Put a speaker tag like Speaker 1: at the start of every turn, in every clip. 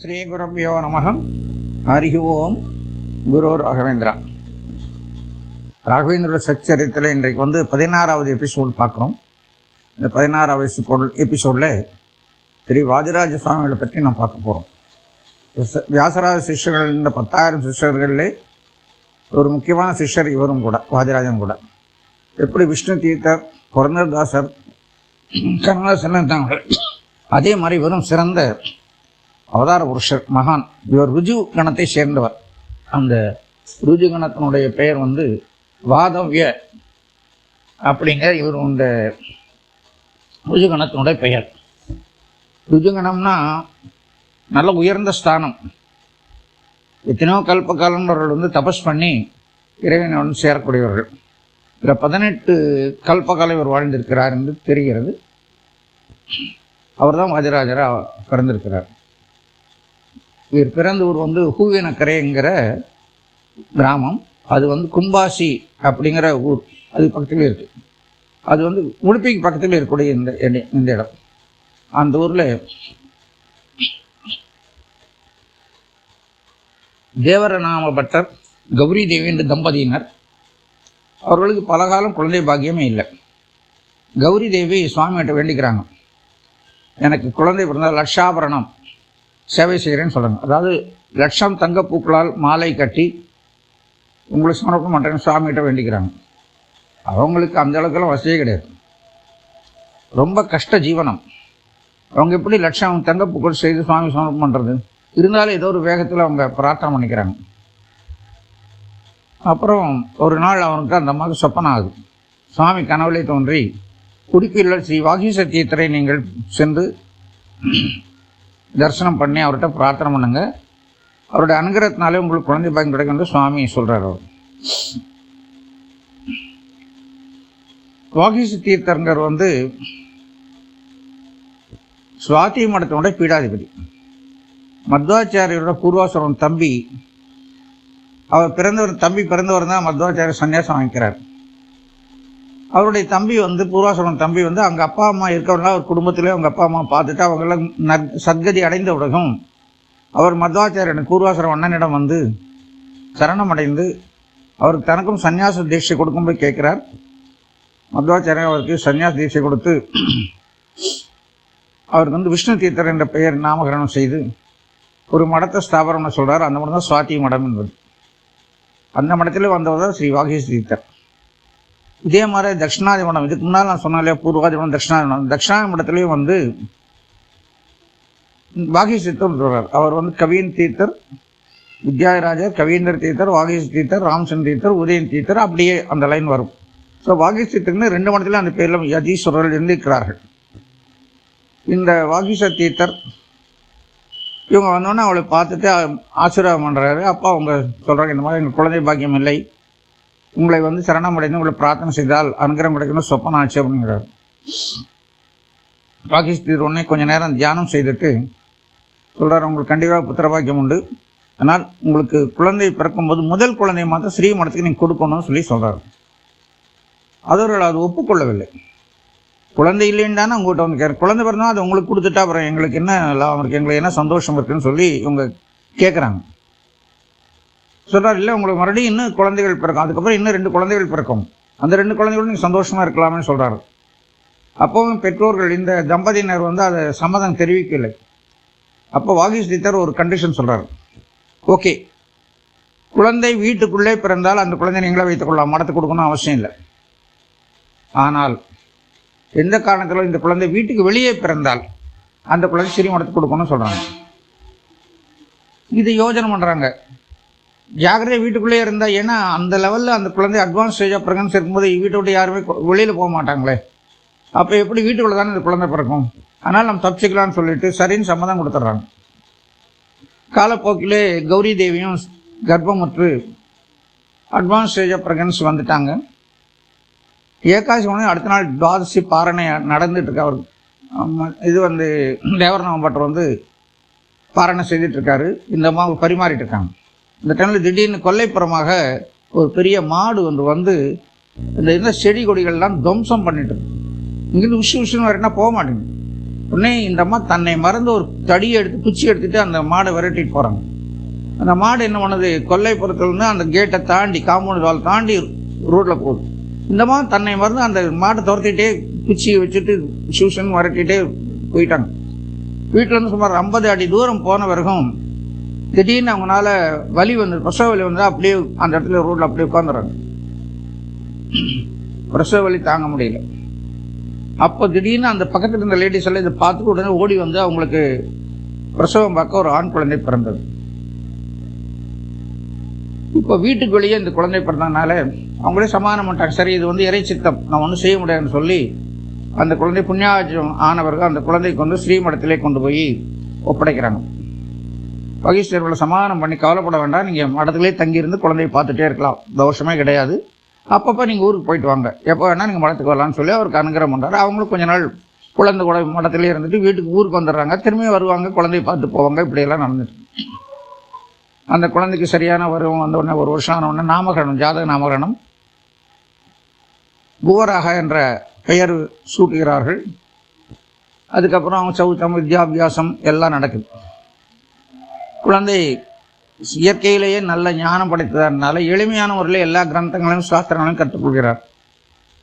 Speaker 1: ஸ்ரீகுருப்பியோ நமகம் ஹரி ஓம் குரு ராகவேந்திரா. ராகவேந்திரோட சச்சரித்தில் இன்றைக்கு வந்து பதினாறாவது எபிசோடு பார்க்குறோம். இந்த பதினாறாவது எபிசோடில் திரு வாதிராஜ சுவாமிகளை பற்றி நான் பார்க்க போகிறோம் வியாசராஜ சிஷ்யர்கள் இந்த பத்தாயிரம் சிஷ்யர்கள்லே ஒரு முக்கியமான சிஷ்யர் இவரும் கூட வாதிராஜன் கூட. எப்படி விஷ்ணு தீர்த்தர் புரந்தர்தாசர் கருணாசன் இருந்தாங்க அதே மாதிரி இவரும் சிறந்த அவதார புருஷர் மகான் இவர் ருஜு கணத்தை சேர்ந்தவர். அந்த ருஜு கணத்தினுடைய பெயர் வந்து வாதவ்ய அப்படிங்கிற இவர் இந்த ருஜுகணத்தினுடைய பெயர். ருஜுகணம்னா நல்ல உயர்ந்த ஸ்தானம். எத்தனையோ கல்ப காலம்ன்றவர்கள் வந்து தபஸ் பண்ணி இறைவனை வந்து சேரக்கூடியவர்கள். இதில் பதினெட்டு கல்பகாலம் இவர் வாழ்ந்திருக்கிறார் என்று தெரிகிறது. அவர் தான் வாதிராஜராக பிறந்திருக்கிறார். இவர் பிறந்த ஊர் வந்து ஹூவினக்கரைங்கிற கிராமம். அது வந்து கும்பாசி அப்படிங்கிற ஊர். அது பக்கத்தில் இருக்குது அது வந்து உடுப்பிக்கு பக்கத்தில் இருக்கக்கூடிய இந்த இந்த இடம். அந்த ஊரில் தேவரநாம பட்டர் கௌரி தேவி என்ற தம்பதியினர். அவர்களுக்கு பல காலம் குழந்தை பாக்கியமே இல்லை. கௌரி தேவி சுவாமிகிட்ட வேண்டிக்கிறாங்க. எனக்கு குழந்தை பிறந்தால் லட்சாபரணம். சேவை செய்கிறேன்னு சொல்கிறாங்க அதாவது லட்சம் தங்கப்பூக்களால் மாலை கட்டி உங்களுக்கு சமர்ப்பணம் பண்ணுறேன்னு சுவாமிகிட்ட வேண்டிக்கிறாங்க. அவங்களுக்கு அந்த அளவுக்குலாம் வசதியே கிடையாது. ரொம்ப கஷ்ட ஜீவனம். அவங்க எப்படி லட்சம் தங்கப்பூக்கள் செய்து சுவாமி சமர்ப்பணம் பண்ணுறது இருந்தாலும் ஏதோ ஒரு வேகத்தில் அவங்க பிரார்த்தனை பண்ணிக்கிறாங்க. அப்புறம் ஒரு நாள் அவனுக்கு அந்த அம்மாவுக்கு சொப்பனம் ஆகுது. சுவாமி கனவுலே தோன்றி உடுப்பியில் ஸ்ரீ வாகி சத்தியத்திரை நீங்கள் சென்று தரிசனம் பண்ணி அவர்கிட்ட பிரார்த்தனை பண்ணுங்க. அவருடைய அனுகிரகத்தினாலே உங்களுக்கு குழந்தை பாக்கியம் கிடைக்கும் என்று சுவாமி சொல்கிறார் அவர். வாகிசு தீர்த்தங்கர் வந்து சுவாதி மடத்தினுடைய பீடாதிபதி. மத்வாச்சாரியோட பூர்வாசுரம் தம்பி அவர் பிறந்தவர் தம்பி பிறந்தவர் தான் மத்வாச்சாரியர் சன்னியாசம் வாங்கிக்கிறார் அவருடைய தம்பி வந்து பூர்வாசுரம் தம்பி வந்து அவங்க அப்பா அம்மா இருக்கவங்களாம் அவர் குடும்பத்திலே அவங்க அப்பா அம்மா பார்த்துட்டு அவங்களாம் நற் சத்கதி அடைந்த உலகம். அவர் மத்வாச்சாரியன் பூர்வாசுரம் அண்ணனிடம் வந்து சரணம் அடைந்து அவருக்கு தனக்கும் சன்னியாச தீட்சை கொடுக்கும்போது கேட்குறார். மத்வாச்சாரியன் அவருக்கு சன்னியாச தீட்சை கொடுத்து அவருக்கு வந்து விஷ்ணு தீர்த்தர் என்ற பெயர் நாமகரணம் செய்து ஒரு மடத்தை ஸ்தாபனம்னு சொல்கிறார் அந்த மடம் தான் சுவாதி மடம் என்பது. அந்த மடத்தில் வந்தவர் தான் ஸ்ரீ வாகீஷ் தீர்த்தர். இதே மாதிரி தட்சிணாதி மடம் இதுக்கு முன்னால் நான் சொன்னாலே பூர்வாதி மடம் தட்சிணாதி மடம் தட்சிணாதி மடத்துலேயும் வந்து வாகீஸ் சித்தர் சொல்றார் அவர் வந்து கவியன் தீர்த்தர் வித்யாராஜர் கவீந்தர் தீர்த்தர் வாகீஸ் தீர்த்தர் ராம்சன் தீர்த்தர் உதயன் தீர்த்தர் அப்படியே அந்த லைன் வரும். ஸோ வாகீஸ் தீர்த்தர்னு ரெண்டு மடத்துல அந்த பேரில் யதீஸ்வரர்கள் இருந்திருக்கிறார்கள். இந்த வாகீச தீர்த்தர் இவங்க வந்தோன்னே அவளை பார்த்துட்டு ஆசீர்வாதம் பண்ணுறாரு அப்பா அவங்க சொல்கிறாங்க இந்த மாதிரி எங்கள் குழந்தை பாக்கியம் இல்லை. உங்களை வந்து சரணம் அடைந்து உங்களை பிரார்த்தனை செய்தால் அனுகிரகம் கிடைக்கணும் சொப்பனம் ஆச்சு அப்படிங்கிறார். பாகிஸ்தீர் உடனே கொஞ்சம் நேரம் தியானம் செய்துட்டு சொல்கிறார் உங்களுக்கு கண்டிப்பாக புத்திரபாக்கியம் உண்டு. ஆனால் உங்களுக்கு குழந்தை பிறக்கும்போது முதல் குழந்தையை மாத்திரம் ஸ்ரீ மடத்துக்கு நீங்கள் கொடுக்கணும்னு சொல்லி சொல்கிறார் அவர்கள் அது ஒப்புக்கொள்ளவில்லை. குழந்தை இல்லைன்னு தானே உங்கள்கிட்ட வந்து கேட்க குழந்தை பிறந்தா அது உங்களுக்கு கொடுத்துட்டா அப்புறம் எங்களுக்கு என்ன லாபம் இருக்குது எங்களுக்கு என்ன சந்தோஷம் இருக்குன்னு சொல்லி இவங்க கேட்குறாங்க சொல்கிறார் இல்லை உங்களுக்கு மறுபடியும் இன்னும் குழந்தைகள் பிறக்கும். அதுக்கப்புறம் இன்னும் ரெண்டு குழந்தைகள் பிறக்கும். அந்த ரெண்டு குழந்தைகளும் நீங்கள் சந்தோஷமாக இருக்கலாம்னு சொல்கிறாரு அப்போவும் பெற்றோர்கள் இந்த தம்பதியினர் வந்து அதை சம்மதம் தெரிவிக்கலை. அப்போ வாகிஸ் தீத்தர் ஒரு கண்டிஷன் சொல்கிறார் ஓகே குழந்தை வீட்டுக்குள்ளே பிறந்தால் அந்த குழந்தை நீங்களே வைத்துக்கொள்ளலாம் மடத்து மடத்துக்கு கொடுக்கணும் அவசியம் இல்லை. ஆனால் எந்த காரணத்திலும் இந்த குழந்தை வீட்டுக்கு வெளியே பிறந்தால் அந்த குழந்தை ஸ்ரீமடத்துக்கு கொடுக்கணும்னு சொல்கிறாங்க இது யோஜனை பண்ணுறாங்க ஜாகிரதையாக வீட்டுக்குள்ளேயே இருந்தால் ஏன்னா அந்த லெவலில் அந்த குழந்தை அட்வான்ஸ் ஸ்டேஜ் ஆஃப் ப்ரெக்னன்சி இருக்கும்போது வீட்டை விட்டு யாருமே வெளியில் போக மாட்டாங்களே. அப்போ எப்படி வீட்டுக்குள்ளே தானே இந்த குழந்தை பிறக்கும்? அதனால் நம்ம தப்பிச்சிக்கலாம்னு சொல்லிட்டு சரின்னு சம்மதம் கொடுத்துட்றாங்க. காலப்போக்கிலே கௌரி தேவியும் கர்ப்பமுற்று அட்வான்ஸ் ஸ்டேஜ் ஆஃப் ப்ரெக்னன்சி வந்துட்டாங்க. ஏகாசி உடனே அடுத்த நாள் துவாதசி பாரணை நடந்துட்டுருக்கு. அவர் இது வந்து தேவரநாம பட்டர் வந்து பாரணை செய்துட்டுருக்காரு இந்த அம்மாவை பரிமாறிட்டு இருக்காங்க. இந்த டைமில் திடீர்னு கொல்லைப்புறமாக ஒரு பெரிய மாடு ஒன்று வந்து இந்த இந்த செடி கொடிகள்லாம் துவம்சம் பண்ணிட்டு இங்கேருந்து உஷு உஷுன்னு வரேன்னா போக மாட்டேங்குது. உடனே இந்த அம்மா தன்னை மறந்து ஒரு தடியை எடுத்து குச்சி எடுத்துட்டு அந்த மாடை விரட்டிட்டு போகிறாங்க அந்த மாடு என்ன பண்ணுது? கொல்லைப்புறத்துலேருந்து அந்த கேட்டை தாண்டி காம்பவுண்ட் வால் தாண்டி ரோட்டில் போகுது. இந்த மாதிரி தன்னை மறந்து அந்த மாட்டை துரத்திட்டே குச்சியை வச்சுட்டு டியூஷன் விரட்டிகிட்டே போயிட்டாங்க. வீட்டிலேருந்து சுமார் ஐம்பது அடி தூரம் போன பிறகும் திடீர்னு அவங்களால வலி வந்து பிரசவ வலி வந்து அப்படியே அந்த இடத்துல ரோட்டில் அப்படியே உட்காந்துறாங்க பிரசவ வலி தாங்க முடியல. அப்போ திடீர்னு அந்த பக்கத்தில் இருந்த லேடிஸ் எல்லாம் இதை பார்த்துட்டு உடனே ஓடி வந்து அவங்களுக்கு பிரசவம் பார்க்க ஒரு ஆண் குழந்தை பிறந்தது. இப்போ வீட்டுக்கு வெளியே இந்த குழந்தை பிறந்ததுனால அவங்களே சமாதானம் பண்ணிட்டாங்க. சரி இது வந்து இறை சித்தம். நான் ஒன்றும் செய்ய முடியாதுன்னு சொல்லி அந்த குழந்தை புண்ணியாஜம் ஆனவர்கள் அந்த குழந்தைக்கு வந்து ஸ்ரீமடத்திலே கொண்டு போய் ஒப்படைக்கிறாங்க. பகீஸ்வரர்களை சமாதானம் பண்ணி கவலைப்பட வேண்டாம். நீங்கள் மடத்துலேயே தங்கியிருந்து குழந்தையை பார்த்துட்டே இருக்கலாம். தோஷமே கிடையாது. அப்பப்போ நீங்கள் ஊருக்கு போயிட்டு வாங்க. எப்போ வேணால் நீங்கள் மடத்துக்கு வரலாம்னு சொல்லி அவருக்கு அனுகிரகம் பண்ணுறாரு அவங்களும் கொஞ்ச நாள் குழந்தை கூட மடத்திலே இருந்துட்டு வீட்டுக்கு ஊருக்கு வந்துடுறாங்க. திரும்பியும் வருவாங்க குழந்தையை பார்த்து போவாங்க. இப்படியெல்லாம் நடந்துட்டு அந்த குழந்தைக்கு சரியான வரும் வந்த உடனே ஒரு வருஷம் ஆன உடனே நாமகரணம் ஜாதக நாமகரணம். குவராக என்ற பெயர் சூட்டுகிறார்கள். அதுக்கப்புறம் அவங்க சௌத்தம் வித்யாபியாசம் எல்லாம் நடக்குது. குழந்தை இயற்கையிலேயே நல்ல ஞானம் படைத்ததனால எளிமையான முறையில் எல்லா கிரந்தங்களையும் சாஸ்திரங்களையும் கற்றுக்கொள்கிறார்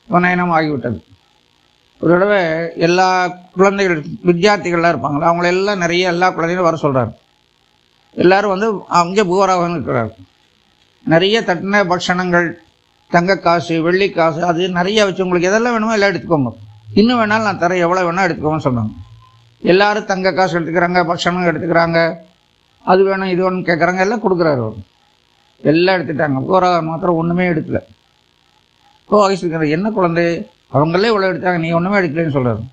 Speaker 1: உபநயனம் ஆகிவிட்டது ஒரு தடவை எல்லா குழந்தைகள் வித்தியார்த்திகள்லாம் இருப்பாங்களா அவங்களெல்லாம் நிறைய எல்லா குழந்தைகளும் வர சொல்கிறார் எல்லாரும் வந்து அங்கே பூவராகவன் இருக்கிறார் நிறைய தட்டின பட்சணங்கள் தங்க காசு வெள்ளி காசு அது நிறைய வச்சு உங்களுக்கு எதெல்லாம் வேணுமோ எல்லாம் எடுத்துக்கோங்க. இன்னும் வேணாலும் நான் தரேன் எவ்வளோ வேணால் எடுத்துக்கோங்கன்னு சொன்னாங்க. எல்லாரும் தங்க காசு எடுத்துக்கிறாங்க பட்சணம் எடுத்துக்கிறாங்க. அது வேணும் இது வேணும்னு கேட்குறாங்க எல்லாம் கொடுக்குறாரு அவர். எல்லாம் எடுத்துட்டாங்க. பூவராகவன் மாத்திரம் ஒன்றுமே எடுக்கல. இப்போ வயசுக்கு என்ன குழந்தை? அவங்களே இவ்வளோ எடுத்தாங்க. நீ ஒன்றுமே எடுக்கலைன்னு சொல்கிறாரு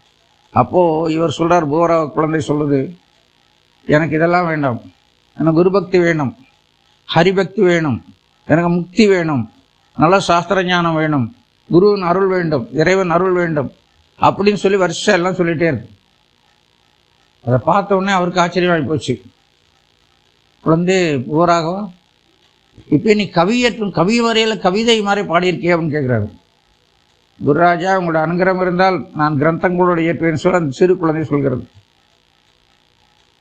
Speaker 1: அப்போது இவர் சொல்கிறார் பூவரா குழந்தை சொல்லுது எனக்கு இதெல்லாம் வேண்டாம். எனக்கு குருபக்தி வேணும். ஹரிபக்தி வேணும். எனக்கு முக்தி வேணும். நல்ல சாஸ்திர ஞானம் வேணும். குருவின் அருள் வேண்டும். இறைவன் அருள் வேண்டும். அப்படின்னு சொல்லி வருஷம் எல்லாம் சொல்லிகிட்டே இருக்கு. அதை பார்த்த உடனே அவருக்கு ஆச்சரியமாகி போச்சு. குழந்தை ஊராகவா இப்போ நீ கவியற்றும் கவி வரையில் கவிதை மாதிரி பாடியிருக்கிய அப்படின்னு கேட்குறாரு குருராஜா உங்களோட அனுகிரகம் இருந்தால் நான் கிரந்தங்களோட இயற்றுவேன் சொல்ல அந்த சிறு குழந்தை சொல்கிறது.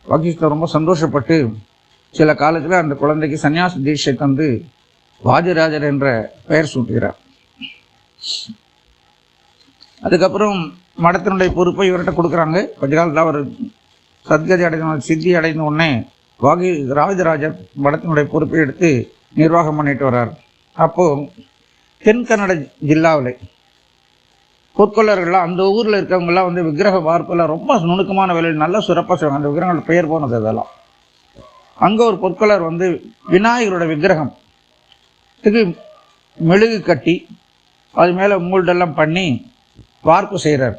Speaker 1: பாகிஸ்தான் ரொம்ப சந்தோஷப்பட்டு சில காலத்தில் அந்த குழந்தைக்கு சன்னியாச தீட்சை தந்து வாஜராஜர் என்ற பெயர் சூட்டுகிறார். அதுக்கப்புறம் மடத்தினுடைய பொறுப்பை இவர்கிட்ட கொடுக்குறாங்க. கொஞ்ச காலத்தில் அவர் சத்கதி அடைந்த சித்தி அடைந்த உடனே வாகி ராஜராஜர் மடத்தினுடைய பொறுப்பை எடுத்து நிர்வாகம் பண்ணிட்டு வர்றார். அப்போது தென் கன்னட ஜில்லாவில் பொற்கொள்ளர்கள்லாம் அந்த ஊரில் இருக்கவங்கெல்லாம் வந்து விக்கிரக வார்ப்பெல்லாம் ரொம்ப நுணுக்கமான வேலையில் நல்லா சிறப்பாக செய்வாங்க. அந்த விக்கிரகங்கள் பெயர் போனது அதெல்லாம். அங்கே ஒரு பொற்கொள்ளர் வந்து விநாயகரோட விக்கிரகம். இதுக்கு மெழுகு கட்டி அது மேலே மூல்டெல்லாம் பண்ணி வார்ப்பு செய்கிறார்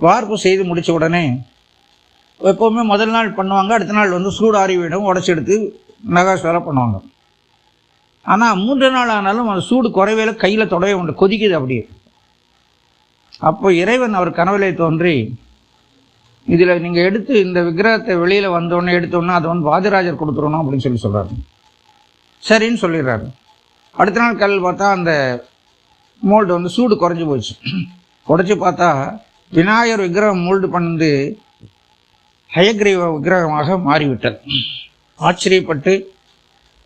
Speaker 1: வார்ப்பு செய்து முடித்த உடனே எப்போவுமே முதல் நாள் பண்ணுவாங்க அடுத்த நாள் வந்து சூடாரி வீடும் உடச்சி எடுத்து நகாசுவர பண்ணுவாங்க. ஆனால் மூன்று நாள் ஆனாலும் அந்த சூடு குறைவேல கையில் தொடவே உண்டு கொதிக்குது அப்படியே. அப்போ இறைவன் அவர் கனவிலே தோன்றி இதில் நீங்கள் எடுத்து இந்த விக்கிரகத்தை வெளியில் வந்தோடனே எடுத்தோன்னே அதை வந்து வாதிராஜர் கொடுத்துடணும் அப்படின்னு சொல்லி சொல்கிறாரு சரின்னு சொல்லிடுறாரு. அடுத்த நாள் கல் பார்த்தா அந்த மோல்டு வந்து சூடு குறைஞ்சி போச்சு. உடச்சி பார்த்தா விநாயகர் விக்கிரகம் மோல்டு பண்ணது ஹயக்ரீவ விக்கிரகமாக மாறிவிட்டது. ஆச்சரியப்பட்டு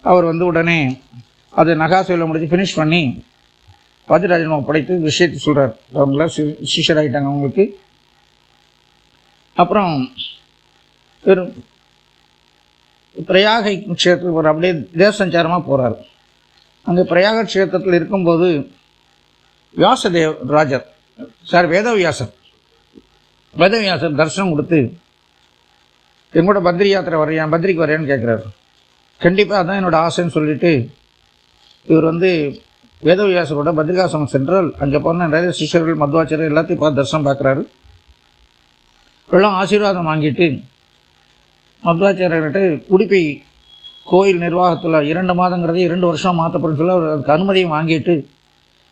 Speaker 1: அவர் வந்து உடனே அது நகாசையில் முடிச்சு ஃபினிஷ் பண்ணி வாதிராஜன் படைத்து விஷயத்தை சொல்கிறார் அவங்களாம் சி சிஷர் அவங்களுக்கு. அப்புறம் வெறும் பிரயாக க்ஷேத்திரத்துக்கு ஒரு அப்படியே தேச சஞ்சாரமாக போகிறார் அங்கே பிரயாக க்ஷேத்திரத்தில் இருக்கும்போது வியாசதேவ் ராஜர் சார் வேதவியாசர். வேதவியாசர் தரிசனம் கொடுத்து எங்கூட பத்ரி யாத்திரை வரையான் பத்ரிக்கு வரையான்னு கேட்குறாரு கண்டிப்பாக அதான் என்னோடய ஆசைன்னு சொல்லிட்டு இவர் வந்து வேதவியாசரோட பத்ரிகாசிரமம் சென்றால் அங்கே போன நிறைய சிஷ்யர்கள் மத்வாச்சாரியர் எல்லாத்தையும் பார்த்து தரிசனம் பார்க்குறாரு. எல்லாம் ஆசீர்வாதம் வாங்கிட்டு மத்வாச்சாரியர்கிட்ட உடுப்பி கோயில் நிர்வாகத்தில் இரண்டு மாதங்கிறது இரண்டு வருஷம் மாற்றப்படும் சொல்ல அவர் அதுக்கு அனுமதியும் வாங்கிட்டு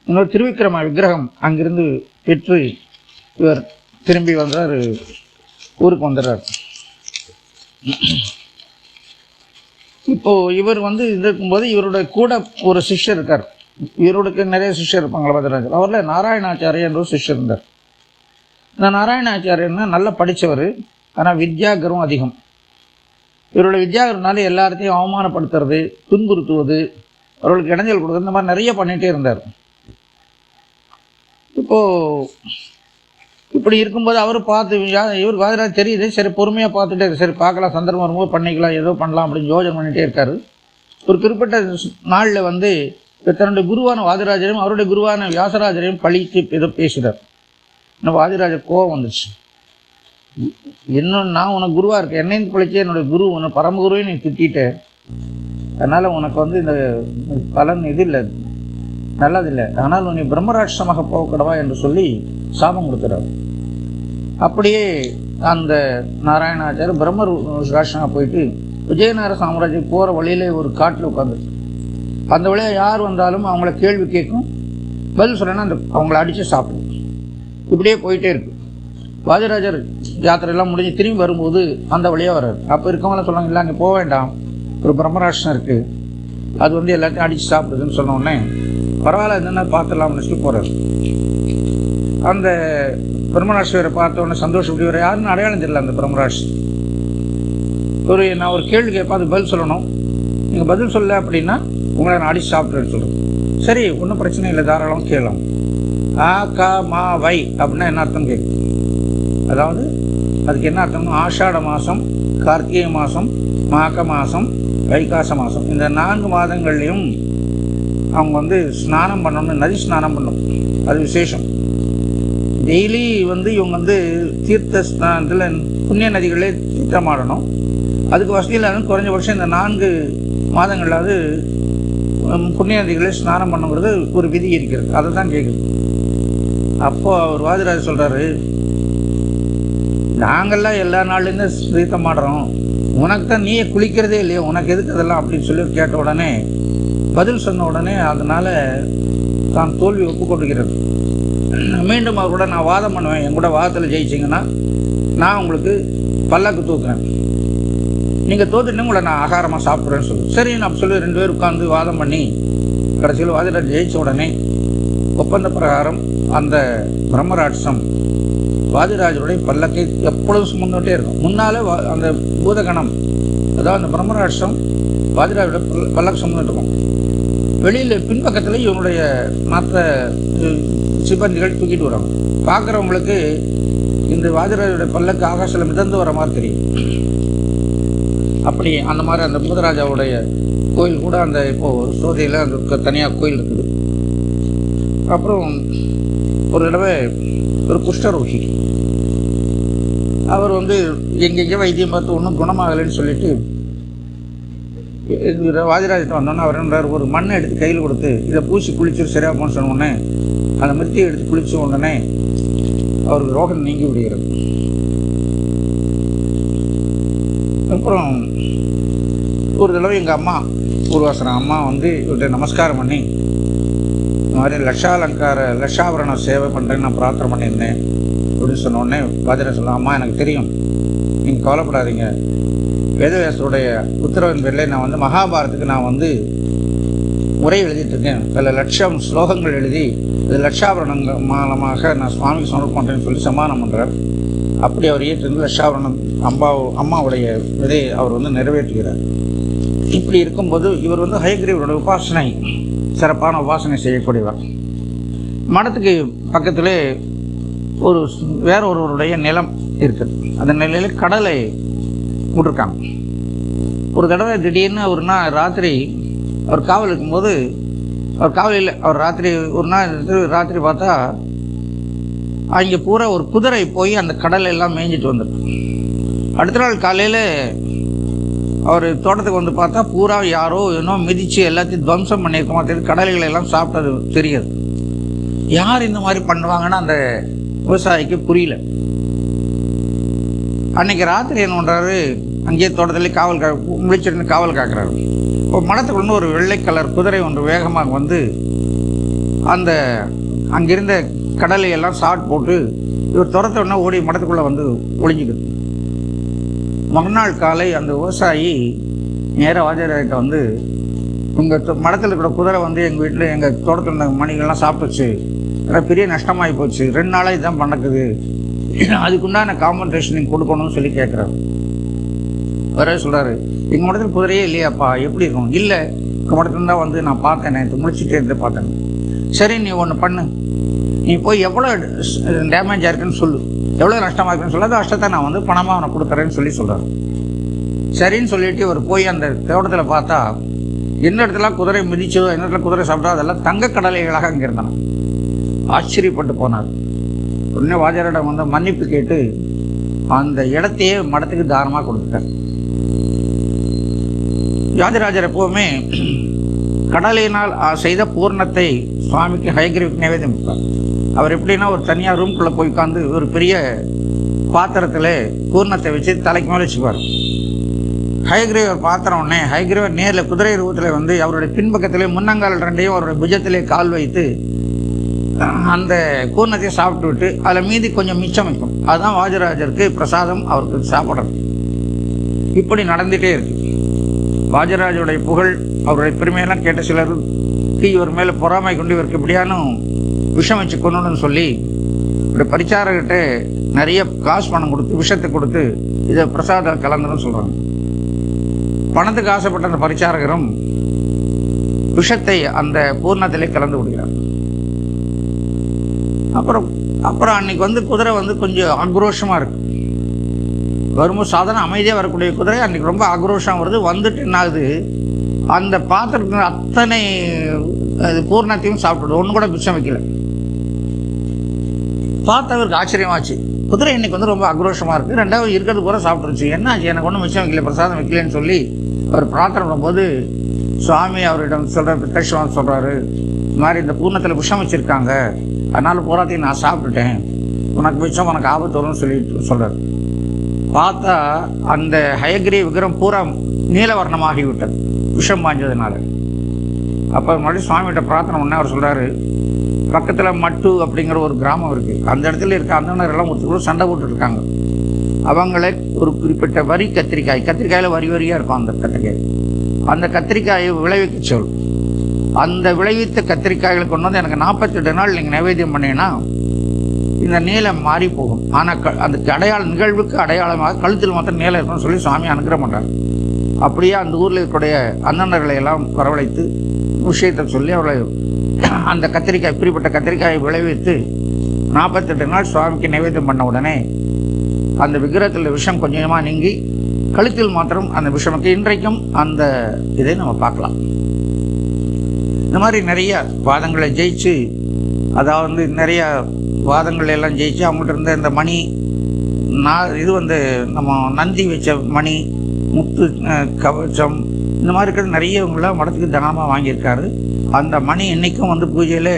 Speaker 1: இன்னொரு திருவிக்கிரம விக்கிரகம் அங்கிருந்து பெற்று இவர் திரும்பி வந்தார் ஊருக்கு வந்துடுறார். இப்போ இவர் வந்து இது இருக்கும்போது இவருடைய கூட ஒரு சிஷ்யர் இருக்கார். இவருக்கு நிறைய சிஷ்யர் இருப்பாங்களா பத்ராஜர் அவரில் நாராயணாச்சாரிய என்ற ஒரு சிஷ்யர் இருந்தார். இந்த நாராயணாச்சாரியர்னா நல்லா படித்தவர் ஆனால் வித்யாகரம் அதிகம். இவருடைய வித்யாகரனால எல்லாத்தையும் அவமானப்படுத்துறது துன்புறுத்துவது அவர்களுக்கு இடைஞ்சல் கொடுக்குறது இந்த மாதிரி நிறைய பண்ணிகிட்டே இருந்தார். இப்போது இப்படி இருக்கும்போது அவர் பார்த்து இவர் வாதிராஜ் தெரியுது. சரி பொறுமையாக பார்த்துட்டே சரி பார்க்கலாம். சந்தர்ப்பம் வரும்போது பண்ணிக்கலாம். ஏதோ பண்ணலாம் அப்படின்னு யோஜனை பண்ணிகிட்டே இருக்காரு. ஒரு குறிப்பிட்ட நாளில் வந்து தன்னுடைய குருவான வாதிராஜரையும் அவருடைய குருவான வியாசராஜரையும் பழித்து ஏதோ பேசுகிறார் இன்னும் வாதிராஜர் கோவம் வந்துச்சு. இன்னும் நான் உனக்கு குருவாக இருக்கேன். என்னையும் பழிச்சு என்னுடைய குரு உன்னை பரமகுருவையும் நீ திட்டிட்ட. அதனால் உனக்கு வந்து இந்த பலன் இது இல்லை. நல்லதில்லை ஆனால் நீ பிரம்மராட்சமாக போகக்கூடவா என்று சொல்லி சாபம் கொடுக்குறாரு. அப்படியே அந்த நாராயணாச்சார் பிரம்ம ராட்சனாக போயிட்டு விஜயநகர சாம்ராஜ்யம் போகிற வழியிலே ஒரு காட்டில் உட்காந்து அந்த வழியாக யார் வந்தாலும் அவங்கள கேள்வி கேட்கும். பதில் சொல்லணும்னா அந்த அவங்கள அடித்து சாப்பிடும். இப்படியே போயிட்டே இருக்கு. வாஜராஜர் யாத்திரையெல்லாம் முடிஞ்சு திரும்பி வரும்போது அந்த வழியாக வர்றாரு. அப்போ இருக்கவங்களாம் சொல்லுவாங்க இல்லை அங்கே போக வேண்டாம். ஒரு பிரம்மராட்சனம் இருக்குது அது வந்து எல்லாத்தையும் அடித்து சாப்பிடுதுன்னு சொன்ன உடனே பரவாயில்ல என்னென்ன பார்த்துடலாம் நினச்சிட்டு போகிறார் அந்த பிரம்மராட்சியரை பார்த்த உடனே யாருன்னு அடையாளம் தெரியல அந்த பிரம்மராட்சி ஒரு நான் ஒரு கேள்வி கேட்பேன் அது பதில் சொல்லணும். நீங்கள் பதில் சொல்ல அப்படின்னா உங்களை நான் அடிச்சு சாப்பிட்றேன்னு சொல்கிறேன் சரி ஒன்றும் பிரச்சனை இல்லை தாராளம் கேளலாம். ஆ கா மா வை அப்படின்னா என்ன அர்த்தம் கேட்கும்? அதாவது அதுக்கு என்ன அர்த்தம்னா ஆஷாட மாதம் கார்த்திகை மாதம் மாக மாதம் வைகாச மாதம் இந்த நான்கு மாதங்கள்லையும் அவங்க வந்து ஸ்நானம் பண்ணணும் நதி ஸ்நானம் பண்ணணும். அது விசேஷம். டெய்லி வந்து இவங்க வந்து தீர்த்த இதில் புண்ணிய நதிகளே தீர்த்தமாடணும். அதுக்கு வசதி இல்லாத குறைஞ்சபட்சம் இந்த நான்கு மாதங்களாவது புண்ணிய நதிகளே ஸ்நானம் பண்ணுங்கிறது ஒரு விதி இருக்கிறது. அதை தான் கேட்குது அப்போது அவர் வாதிராஜ் சொல்கிறாரு நாங்கள்லாம் எல்லா நாள்லேருந்து தீர்த்தமாடுறோம். உனக்கு தான் நீயே குளிக்கிறதே இல்லையா உனக்கு எதுக்கு அதெல்லாம்? அப்படின்னு சொல்லி கேட்ட உடனே பதில் சொன்ன உடனே அதனால் தான் தோல்வி ஒப்புக்கொண்டுகிறது மீண்டும் அவர் கூட நான் வாதம் பண்ணுவேன். என் கூட வாதத்தில் ஜெயிச்சிங்கன்னா நான் உங்களுக்கு பல்லாக்கு தூக்குறேன். நீங்கள் தோத்துட்டு உங்களை நான் ஆகாரமாக சாப்பிட்றேன்னு சொல்லு. சரி நான் சொல்லி ரெண்டு பேரும் உட்காந்து வாதம் பண்ணி கடைசியில் வாதில் ஜெயித்த உடனே ஒப்பந்த பிரகாரம் அந்த பிரம்மராட்சம் வாதிராஜருடைய பல்லக்கை எப்பொழுதும் சுமந்துகிட்டே இருக்கும். முன்னாலே வா- அந்த பூதகணம் அதாவது அந்த பிரம்மராட்சம் வாதிராஜோட பல்ல- பல்லக்கு சுமந்துட்டு இருக்கும். வெளியில் பின்பக்கத்தில் இவனுடைய மற்ற சிப்பந்திகள் தூக்கிட்டு வராங்க பார்க்குறவங்களுக்கு இந்த வாதிராஜருடைய பல்லக்கு ஆகாசில் மிதந்து வர மாதிரி தெரியும். அப்படி அந்த மாதிரி அந்த முதராஜாவுடைய கோயில் கூட அந்த இப்போது சோதியில் அந்த தனியாக கோயில் இருக்குது. அப்புறம் ஒரு தடவை ஒரு குஷ்டரோகி. அவர் வந்து எங்கெங்கே வைத்தியம் பார்த்து ஒன்றும் குணமாகலைன்னு சொல்லிட்டு இது வாதிராஜத்தை வந்தோன்னே அவர் ஒரு மண்ணை எடுத்து கையில் கொடுத்து இதை பூசி குளிச்சு சரியாக போன்னு சொன்னோன்னே அந்த மித்தியை எடுத்து குளித்த உடனே அவருக்கு ரோகம் நீங்கி விடுகிறது. அப்புறம் ஒரு தடவை எங்கள் அம்மா பூர்வாசனம் அம்மா வந்து இவர்கிட்ட நமஸ்காரம் பண்ணி இந்த மாதிரி லட்சாலங்கார லட்சாபரண சேவை பண்ணுறேன்னு நான் பிரார்த்தனை பண்ணியிருந்தேன் அப்படின்னு சொன்னோடனே உடனே வாதிர அம்மா எனக்கு தெரியும். நீங்கள் கவலைப்படாதீங்க. வேதவியாசருடைய உத்தரவின் பேரில் நான் வந்து மகாபாரத்துக்கு நான் வந்து உரை எழுதிட்டுருக்கேன் பல லட்சம் ஸ்லோகங்கள் எழுதி இது லட்சாபரணங்கள் மூலமாக நான் சுவாமிக்கு சமர்ப்பணம் பண்ணுறேன்னு சொல்லி சமாதானம் பண்ணுறார் அப்படி அவர் ஏற்றிருந்து லட்சாபரணம் அம்பா அம்மாவுடைய இதை அவர் வந்து நிறைவேற்றுகிறார். இப்படி இருக்கும்போது இவர் வந்து ஹயக்ரீவருடைய உபாசனை சிறப்பான உபாசனை செய்யக்கூடியவர். மடத்துக்கு பக்கத்திலே ஒரு வேற ஒருவருடைய நிலம் இருக்குது. அந்த நிலையில் கடலை விட்டுருக்காங்க ஒரு தடவை திடீர்னு அவர்னா ராத்திரி அவர் காவல் இருக்கும்போது அவர் காவல் அவர் ராத்திரி ஒரு நாள் ராத்திரி பார்த்தா அங்கே பூரா ஒரு குதிரை போய் அந்த கடலை எல்லாம் மேய்ஞ்சிட்டு வந்துடும் அடுத்த நாள் காலையில் அவர் தோட்டத்துக்கு வந்து பார்த்தா பூரா யாரோ இன்னும் மிதித்து எல்லாத்தையும் துவம்சம் பண்ணியிருக்கோம் தெரியுது. கடலைகளை எல்லாம் சாப்பிட்டது தெரியாது. யார் இந்த மாதிரி பண்ணுவாங்கன்னு அந்த விவசாயிக்கு புரியல. அன்னைக்கு ராத்திரி என்ன பண்ணுறாரு அங்கேயே தோட்டத்துலேயே காவல் கா முடிச்சிருந்து காவல் காக்குறாரு. இப்போ மடத்துக்குள்ள ஒரு வெள்ளை கலர் குதிரை ஒன்று வேகமாக வந்து அந்த அங்கிருந்த கடலை எல்லாம் ஷார்ட் போட்டு இவர் துரத்த உடனே ஓடி மடத்துக்குள்ளே வந்து ஒளிஞ்சுக்குது. மறுநாள் காலை அந்த விவசாயி நேராக வாத்தியார்கிட்ட வந்து உங்கள் மடத்தில் இருக்கிற குதிரை வந்து எங்கள் வீட்டில் எங்கள் தோட்டத்தில் இருந்த மணிகள்லாம் சாப்பிட்டுச்சு எனக்கு பெரிய நஷ்டமாகி போச்சு. ரெண்டு நாளாக இதுதான் நடக்குது. அதுக்குண்டான காம்பன்சேஷன் நீங்கள் கொடுக்கணும்னு சொல்லி கேட்குறாரு. வர சொல்கிறாரு எங்கள் மடத்தில் குதிரையே இல்லையாப்பா? எப்படி இருக்கும்? இல்லை. எங்கள் மடத்துல தான் வந்து நான் பார்த்தேன் நேற்று முடிச்சுட்டே இருந்து பார்த்தேன். சரி நீ ஒன்று பண்ணு. நீ போய் எவ்வளோ டேமேஜ் ஆயிருக்குன்னு சொல்லு. எவ்வளோ நஷ்டமாக இருக்குன்னு சொல்லு. அந்த நஷ்டத்தை நான் வந்து பணமாக அவனை கொடுக்குறேன்னு சொல்லி சொல்கிறார் சரின்னு சொல்லிட்டு அவர் போய் அந்த தோட்டத்தில் பார்த்தா எந்த இடத்துல குதிரை மிதிச்சதோ எந்த இடத்துல குதிரை சாப்பிட்டோ அதெல்லாம் தங்க கடலைகளாக அங்கே இருந்தான். ஆச்சரியப்பட்டு போனார். உடனே வாஜாரிடம் வந்து மன்னிப்பு கேட்டு அந்த இடத்தையே மடத்துக்கு தாரமாக கொடுத்துட்டார். யாதிராஜர் எப்பவுமே கடலினால் செய்த பூர்ணத்தை சுவாமிக்கு ஹயகிரிவுக்கு நிவேதம் வைப்பார் அவர் எப்படின்னா ஒரு தனியாக ரூம்குள்ளே போய் உட்காந்து ஒரு பெரிய பாத்திரத்தில் பூர்ணத்தை வச்சு தலைக்கு மேலே வச்சுப்பார். ஹயகிரீவர் பாத்திரம் உடனே ஹயகிரீவர் நேரில் குதிரை ரூபத்தில் வந்து அவருடைய பின்பக்கத்திலே முன்னங்கால் ரெண்டையும் அவருடைய புஜத்திலே கால் வைத்து அந்த கூர்ணத்தை சாப்பிட்டு விட்டு அதில் மீதி கொஞ்சம் மிச்சம் வைக்கும். அதுதான் வாஜராஜருக்கு பிரசாதம் அவருக்கு சாப்பிட்றது. இப்படி நடந்துகிட்டே இருக்கு. வாஜராஜருடைய புகழ் அவருடைய பெருமையெல்லாம் கேட்ட சிலருக்கு இவர் மேலே பொறாமை கொண்டு இவருக்கு இப்படியான விஷம் வச்சு கொண்டுன்னு சொல்லி இப்படி பரிச்சாரர்கிட்ட நிறைய காசு பணம் கொடுத்து விஷத்தை கொடுத்து இதை பிரசாதம் கலந்துன்னு சொல்கிறாங்க பணத்துக்கு ஆசைப்பட்ட அந்த பரிச்சாரகரும் விஷத்தை அந்த பூர்ணத்திலே கலந்து விடுகிறார் அப்புறம் அப்புறம் அன்னைக்கு வந்து குதிரை வந்து கொஞ்சம் ஆக்ரோஷமாக இருக்குது வரும்போது சாதாரண அமைதியாக வரக்கூடிய குதிரை அன்றைக்கி ரொம்ப ஆக்ரோஷம் வருது. வந்துட்டு என்ன ஆகுது அந்த பாத்திரத்தின் அத்தனை அது பூர்ணத்தையும் சாப்பிட்டுடு ஒன்று கூட மிச்சம் வைக்கல பார்த்தவருக்கு ஆச்சரியமாச்சு. குதிரை இன்னைக்கு வந்து ரொம்ப ஆக்ரோஷமாக இருக்குது ரெண்டாவது இருக்கிறது கூட சாப்பிட்ருச்சு என்ன ஆச்சு எனக்கு ஒன்றும் மிச்சம் வைக்கல பிரசாதம் வைக்கலன்னு சொல்லி அவர் பிரார்த்தனை பண்ணும்போது சுவாமி அவரிடம் சொல்கிற பிரத்யட்சமாக சொல்கிறாரு இந்த மாதிரி இந்த பூர்ணத்தில் விஷம் வச்சுருக்காங்க அதனால் பூராத்தையும் நான் சாப்பிட்டுட்டேன். உனக்கு மிச்சம் உனக்கு ஆபத்து வரும்னு சொல்லிட்டு சொல்கிறார் பார்த்தா அந்த ஹயகிரி விக்கிரம் பூரா நீலவர்ணமாகி விட்டது விஷம் பாஞ்சதுனால அப்போ மறுபடியும் சுவாமிகிட்ட பிரார்த்தனை பண்ண அவர் சொல்கிறாரு பக்கத்தில் மட்டு அப்படிங்கிற ஒரு கிராமம் இருக்குது அந்த இடத்துல இருக்க அந்தனரெல்லாம் ஒருத்தர் சண்டை போட்டுருக்காங்க அவங்களே ஒரு குறிப்பிட்ட வரி கத்திரிக்காய் கத்திரிக்காயில் வரி வரியாக இருக்கும் அந்த கத்திரிக்காய். அந்த கத்திரிக்காயை விளைவிக்க சொல். அந்த விளைவித்த கத்திரிக்காய்களை கொண்டு வந்து எனக்கு நாற்பத்தெட்டு நாள் நீங்கள் நைவேத்தியம் பண்ணீங்கன்னா இந்த நீலம் மாறி போகும். ஆனால் க அந்த அடையாள நிகழ்வுக்கு அடையாளமாக கழுத்தில் மாத்திரம் நீளம் இருக்கும்னு சொல்லி சுவாமி அனுகிரகம் பண்ணுறாங்க அப்படியே அந்த ஊரில் இருக்கக்கூடிய அந்தணர்களை எல்லாம் வரவழைத்து விஷயத்தை சொல்லி அவர்களை அந்த கத்திரிக்காய் இப்படிப்பட்ட கத்திரிக்காயை விளைவித்து நாற்பத்தெட்டு நாள் சுவாமிக்கு நைவேத்தியம் பண்ண உடனே அந்த விக்கிரகத்தில் விஷம் கொஞ்சமாக நீங்கி கழுத்தில் மாத்திரம் அந்த விஷமக்கு இன்றைக்கும் அந்த இதை நம்ம பார்க்கலாம். இந்த மாதிரி நிறைய வாதங்களை ஜெயிச்சு அதாவது நிறைய வாதங்கள் எல்லாம் ஜெயிச்சு அவங்கள்ட்ட இருந்த இந்த மணி நான் இது வந்து நம்ம நந்தி வச்ச மணி முத்து கவச்சம் இந்த மாதிரி இருக்கிறது நிறைய இவங்களாம் மடத்துக்கு தானமாக வாங்கியிருக்காரு. அந்த மணி இன்றைக்கும் வந்து பூஜையில்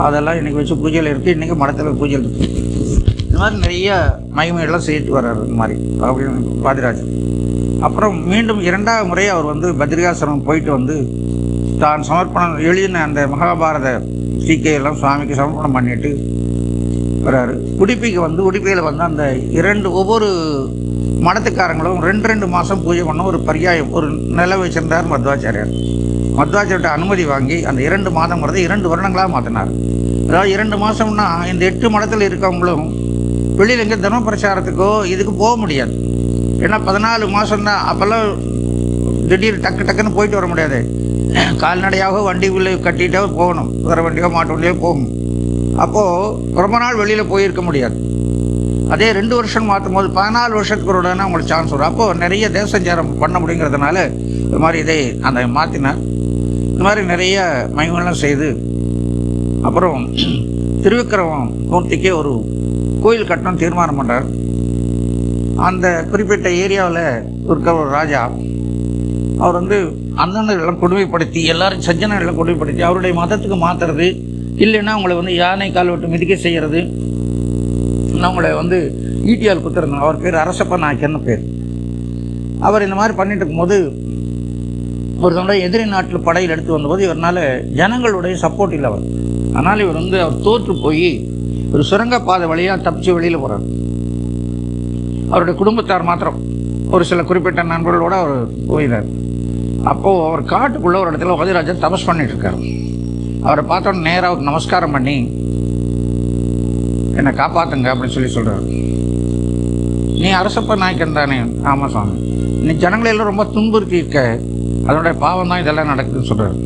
Speaker 1: அதெல்லாம் இன்றைக்கி வச்சு பூஜையில் இருக்குது இன்றைக்கும் மடத்தில் பூஜையில் இருக்குது இந்த மாதிரி நிறைய மகிமையெல்லாம் செய்துட்டு வர்றாரு இந்த மாதிரி அப்படின்னு பாதிராஜன் அப்புறம் மீண்டும் இரண்டாவது முறை அவர் வந்து பத்ரிகாசிரமம் போயிட்டு வந்து தான் சமர்ப்பணம் எழுதின அந்த மகாபாரத சீக்கையெல்லாம் சுவாமிக்கு சமர்ப்பணம் பண்ணிட்டு வர்றாரு உடுப்பிக்கு வந்து உடுப்பியில் வந்து அந்த இரண்டு ஒவ்வொரு மடத்துக்காரங்களும் ரெண்டு ரெண்டு மாதம் பூஜை பண்ண ஒரு பரியாயம் ஒரு நிலை வச்சிருந்தார் மத்வாச்சாரியார். மத்வாச்சாரிட்ட அனுமதி வாங்கி அந்த இரண்டு மாதங்கிறத இரண்டு வருடங்களாக மாற்றினார் அதாவது இரண்டு மாதம்னா இந்த எட்டு மடத்தில் இருக்கவங்களும் வெளியில் எங்கே தர்ம பிரச்சாரத்துக்கோ இதுக்கு போக முடியாது. ஏன்னா பதினாலு மாதம்தான் அப்போல்லாம் திடீர் டக்கு டக்குன்னு போயிட்டு வர முடியாது. கால்நடையாக வண்டி உள்ள கட்டிட்டோ போகணும். குதிரை வண்டியோ மாட்டு வண்டியோ போகணும் அப்போது ரொம்ப நாள் வெளியில் போயிருக்க முடியாது. அதே ரெண்டு வருஷம் மாற்றும் போது பதினாலு வருஷத்துக்கு ஒரு உடனே உங்களுக்கு சான்ஸ் வரும். அப்போது நிறைய தேசஞ்சாரம் பண்ண முடியுங்கிறதுனால இது மாதிரி இதை அந்த மாற்றினார் இந்த மாதிரி நிறைய மயங்கெல்லாம் செய்து அப்புறம் திருவிக்கிரமம் மூர்த்திக்கே ஒரு கோயில் கட்டணும் தீர்மானம் பண்ணுறார் அந்த குறிப்பிட்ட ஏரியாவில் இருக்கிற ஒரு ராஜா அவர் வந்து அந்தணர்களை கொடுமைப்படுத்தி எல்லாரும் சஜ்ஜனர்களை கொடுமைப்படுத்தி அவருடைய மதத்துக்கு மாற்றுறது இல்லைன்னா அவங்கள வந்து யானை கால் விட்டு மிதிக்க செய்கிறது அவங்கள வந்து ஈட்டியால் குத்துறது அவர் பேர் அரசப்ப நாயக்கன்னு பேர். அவர் இந்த மாதிரி பண்ணிட்டு இருக்கும்போது ஒரு எதிரி நாட்டில் படையில் எடுத்து வந்தபோது இவரால் ஜனங்களுடைய சப்போர்ட் இல்லை அவர். அதனால் இவர் வந்து அவர் தோற்று போய் ஒரு சுரங்கப்பாதை வழியாக தப்பிச்சு வெளியில் போகிறார் அவருடைய குடும்பத்தார் மாத்திரம். ஒரு சில குறிப்பிட்ட நண்பர்களோடு அவர் போயிறார். அப்போது அவர் காட்டுக்குள்ளே ஒரு இடத்துல என்னை காப்பாற்றுங்க அப்படின்னு சொல்லி சொல்கிறார் நீ அரசப்ப நாயக்கன் தானே ஆமாம் சுவாமி நீ ஜனங்களை எல்லாம் ரொம்ப துன்புறுத்தி இருக்க. அதனுடைய பாவம் தான் இதெல்லாம் நடக்குதுன்னு சொல்கிறார்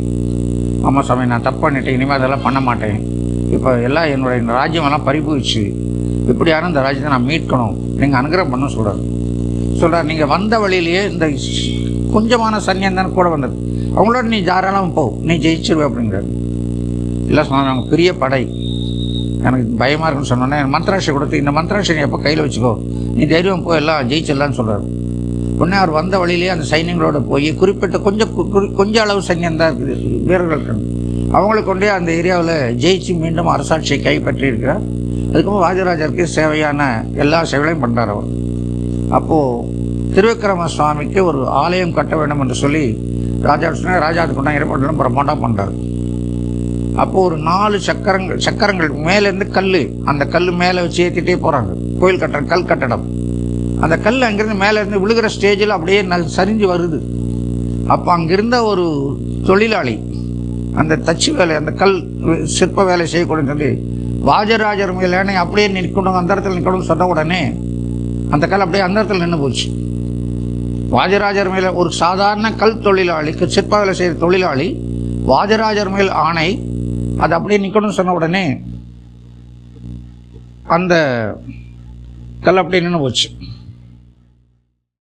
Speaker 1: ஆமாம் சுவாமி நான் தப்பு பண்ணிட்டேன். இனிமேல் அதெல்லாம் பண்ண மாட்டேன். இப்போ எல்லாம் என்னுடைய ராஜ்யமெல்லாம் பறிபோயிடுச்சு. இப்படியான இந்த ராஜ்யத்தை நான் மீட்கணும். நீங்கள் அனுகிரகம் பண்ண சொல்கிறார் சொல்கிறார் நீங்கள் வந்த வழியிலேயே இந்த கொஞ்சமான சன்னியந்தன் கூட வந்தது. அவங்களோட நீ தாராளம் போ நீ ஜெயிச்சிருவே அப்படிங்கிறார். இல்லை சொன்னாங்க பெரிய படை. எனக்கு பயமாக இருக்குன்னு சொன்னோன்னே மந்திராட்சி கொடுத்து இந்த மந்திராட்சி நீ எப்போ கையில் வச்சுக்கோ. நீ தைரியம் போய் எல்லாம் ஜெயிச்சிடலான்னு சொல்கிறார் உடனே அவர் வந்த வழியிலேயே அந்த சைன்யங்களோட போய் குறிப்பிட்ட கொஞ்சம் கொஞ்சம் குறி- அளவு சைன்யம் தான் இருக்குது வீரர்கள் அவங்களை கொண்டே அந்த ஏரியாவில் ஜெயிச்சு மீண்டும் அரசாட்சியை கைப்பற்றி இருக்கிறார் அதுக்கப்புறம் ராஜராஜருக்கு சேவையான எல்லா சேவைகளையும் பண்ணுறார் அவர். அப்போது திருவிக்கிரம சுவாமிக்கு ஒரு ஆலயம் கட்ட வேண்டும் என்று சொல்லி ராஜா சொன்னா ராஜா அதுக்கு கொண்டா ஏற்பாடுலாம் பண்ணுறாரு அப்போது ஒரு நாலு சக்கரங்கள் சக்கரங்கள் மேலேருந்து கல் அந்த கல் மேலே வச்சு ஏற்றிட்டே போகிறாங்க கோயில் கட்டுற கல் கட்டடம். அந்த கல் அங்கேருந்து மேலேருந்து விழுகிற ஸ்டேஜில் அப்படியே நல் சரிஞ்சு வருது. அப்போ அங்கிருந்த ஒரு தொழிலாளி அந்த தச்சு வேலை அந்த கல் சிற்ப வேலை செய்யக்கூடாதுன்னு சொல்லி வாஜராஜர் மேலே அப்படியே நிற்கணும் அந்த இடத்துல நிற்கணும்னு சொன்ன உடனே அந்த கல் அப்படியே அந்த இடத்துல நின்று போச்சு. வாஜராஜர் மேல ஒரு சாதாரண கல் தொழிலாளிக்கு சிற்ப வேலை செய்கிற தொழிலாளி வாஜராஜர் மேல் ஆணை அது அப்படியே நிற்கணும்னு சொன்ன உடனே அந்த கல் அப்படியே நின்று போச்சு.